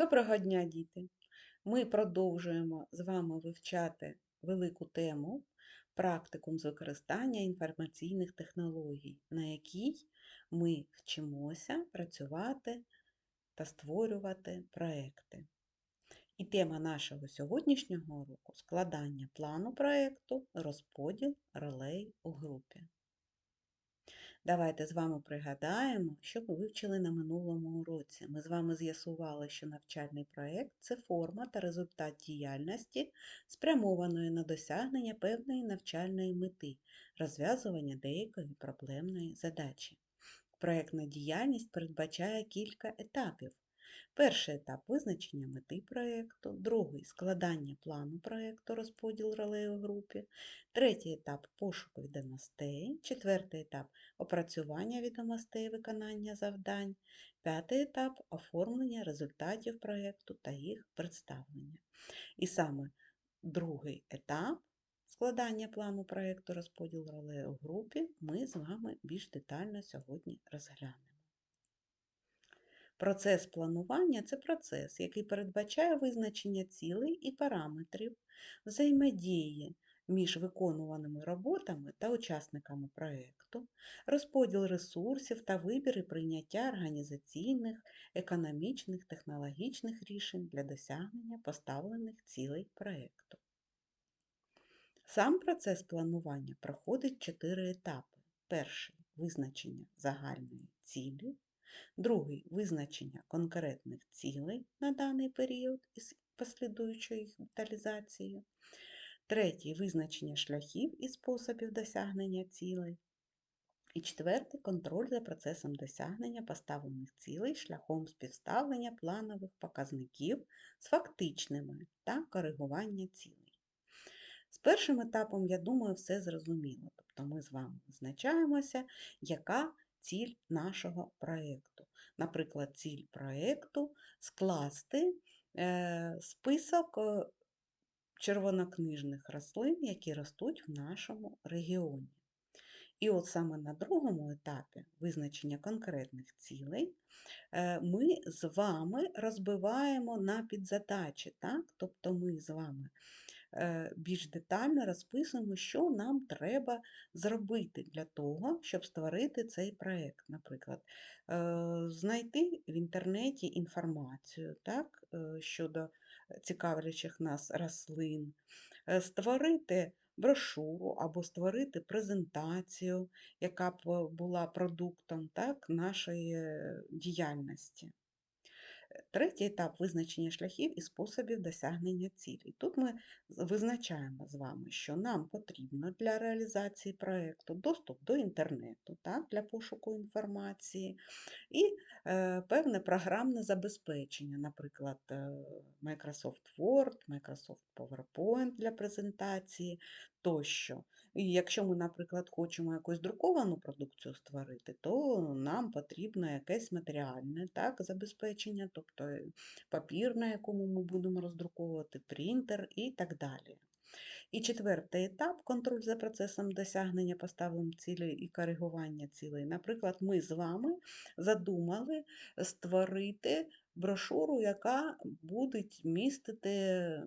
Доброго дня, діти! Ми продовжуємо з вами вивчати велику тему практикум з використання інформаційних технологій, на якій ми вчимося працювати та створювати проекти. І тема нашого сьогоднішнього уроку складання плану проєкту, розподіл ролей у групі. Давайте з вами пригадаємо, що ми вивчили на минулому уроці. Ми з вами з'ясували, що навчальний проєкт це форма та результат діяльності, спрямованої на досягнення певної навчальної мети, розв'язування деякої проблемної задачі. Проєктна діяльність передбачає кілька етапів. Перший етап визначення мети проєкту, другий складання плану проєкту, розподіл ролей у групі, третій етап пошук відомостей, четвертий етап опрацювання відомостей виконання завдань, п'ятий етап оформлення результатів проєкту та їх представлення. І саме другий етап складання плану проєкту, розподіл ролей у групі ми з вами більш детально сьогодні розглянемо. Процес планування це процес, який передбачає визначення цілей і параметрів взаємодії між виконуваними роботами та учасниками проєкту, розподіл ресурсів та вибір і прийняття організаційних, економічних, технологічних рішень для досягнення поставлених цілей проєкту. Сам процес планування проходить чотири етапи. Перший визначення загальної цілі. Другий визначення конкретних цілей на даний період із послідуючою їх деталізацією. Третій визначення шляхів і способів досягнення цілей. І четвертий контроль за процесом досягнення поставлених цілей шляхом співставлення планових показників з фактичними та коригування цілей. З першим етапом, я думаю, все зрозуміло. Тобто ми з вами визначаємося, яка ціль нашого проєкту. Наприклад, ціль проєкту скласти е, список е, червонокнижних рослин, які ростуть в нашому регіоні. І от саме на другому етапі визначення конкретних цілей е, ми з вами розбиваємо на підзадачі. Так? Тобто ми з вами більш детально розписуємо, що нам треба зробити для того, щоб створити цей проєкт. Наприклад, е, знайти в інтернеті інформацію так, е, щодо цікавлячих нас рослин, створити брошуру або створити презентацію, яка б була продуктом так, нашої діяльності. Третій етап визначення шляхів і способів досягнення цілей. Тут ми визначаємо з вами, що нам потрібно для реалізації проєкту доступ до інтернету так, для пошуку інформації і е, певне програмне забезпечення, наприклад, е, Microsoft Word, Microsoft PowerPoint для презентації тощо. І якщо ми, наприклад, хочемо якусь друковану продукцію створити, то нам потрібно якесь матеріальне так, забезпечення, тобто е, папір, на якому ми будемо роздруковувати, принтер і так далі. І четвертий етап контроль за процесом досягнення поставлених цілей і коригування цілей. Наприклад, ми з вами задумали створити брошуру, яка буде містити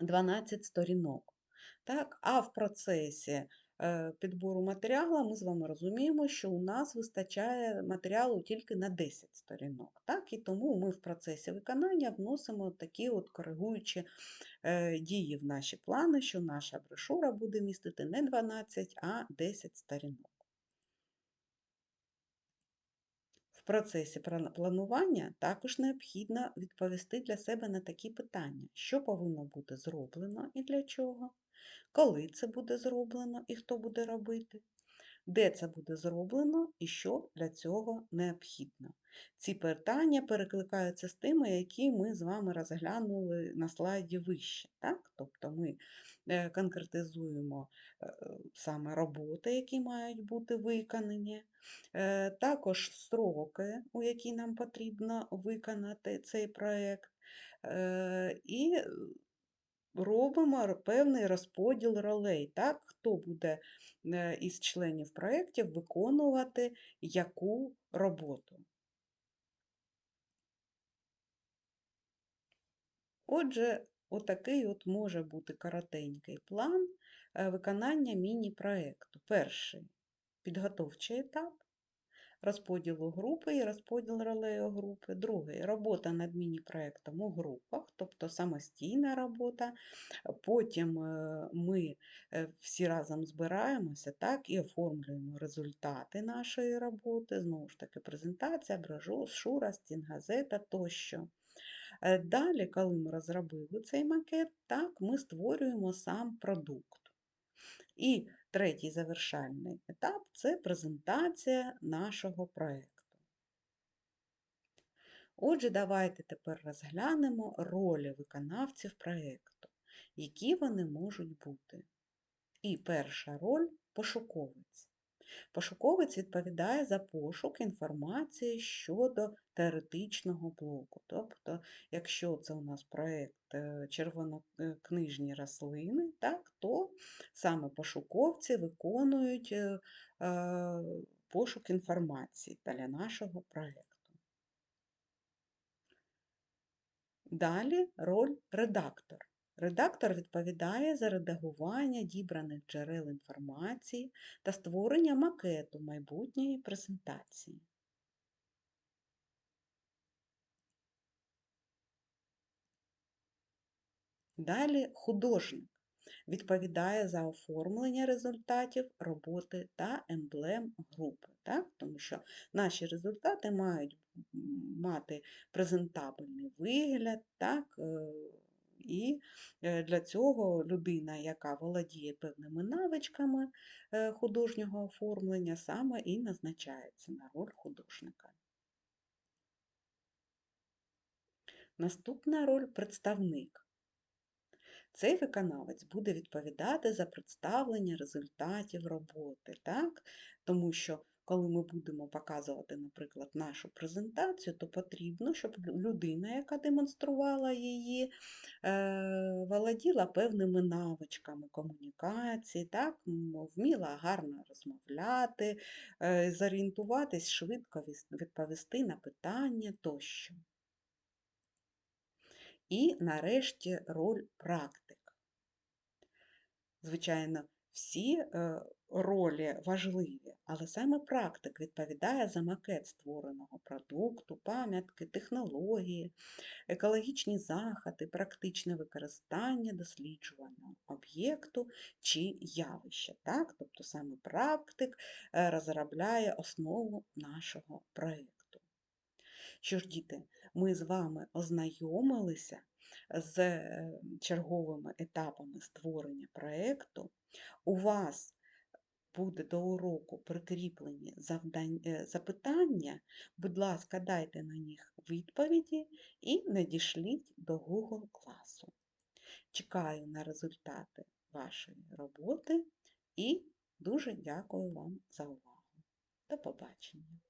12 сторінок. Так? А в процесі е, підбору матеріалу ми з вами розуміємо, що у нас вистачає матеріалу тільки на 10 сторінок. Так? І тому ми в процесі виконання вносимо такі от коригуючі е, дії в наші плани, що наша брошура буде містити не 12, а 10 сторінок. В процесі планування також необхідно відповісти для себе на такі питання, що повинно бути зроблено і для чого, коли це буде зроблено і хто буде робити, де це буде зроблено і що для цього необхідно. Ці питання перекликаються з тими, які ми з вами розглянули на слайді вище. Так? Тобто ми е, конкретизуємо е, саме роботи, які мають бути виконані, е, також строки, у які нам потрібно виконати цей проєкт. І робимо певний розподіл ролей, так? хто буде е, із членів проєктів виконувати яку роботу. Отже, отакий от може бути коротенький план е, виконання міні-проекту. Перший підготовчий етап розподілу групи і розподіл ролей у групи. Другий робота над міні-проектом у групах, тобто самостійна робота. Потім е, ми е, всі разом збираємося так, і оформлюємо результати нашої роботи. Знову ж таки, презентація, брошура, стінгазета тощо. Е, Далі, коли ми розробили цей макет, так, ми створюємо сам продукт. І третій завершальний етап це презентація нашого проєкту. Отже, давайте тепер розглянемо ролі виконавців проєкту, які вони можуть бути. І перша роль пошуковець. Пошуковець відповідає за пошук інформації щодо теоретичного блоку. Тобто, якщо це у нас проєкт е, червонокнижні рослини, так, то саме пошуковці виконують е, е, пошук інформації для нашого проєкту. Далі роль редактор. Редактор відповідає за редагування дібраних джерел інформації та створення макету майбутньої презентації. Далі художник відповідає за оформлення результатів роботи та емблем групи, так? тому що наші результати мають мати презентабельний вигляд, так? І е, для цього людина, яка володіє певними навичками е, художнього оформлення, саме і назначається на роль художника. Наступна роль представник. Цей виконавець буде відповідати за представлення результатів роботи, так? тому що коли ми будемо показувати, наприклад, нашу презентацію, то потрібно, щоб людина, яка демонструвала її, е, володіла певними навичками комунікації, так, вміла гарно розмовляти, е, зорієнтуватись, швидко відповісти на питання тощо. І нарешті роль практик. Звичайно, всі е, ролі важливі, але саме практик відповідає за макет створеного продукту, пам'ятки, технології, екологічні заходи, практичне використання досліджуваного об'єкту чи явища. Так? Тобто саме практик е, розробляє основу нашого проєкту. Що ж, діти, ми з вами ознайомилися з е, черговими етапами створення проєкту. У вас буде до уроку прикріплені завдання, запитання, будь ласка, дайте на них відповіді і надішліть до Google класу. Чекаю на результати вашої роботи і дуже дякую вам за увагу. До побачення!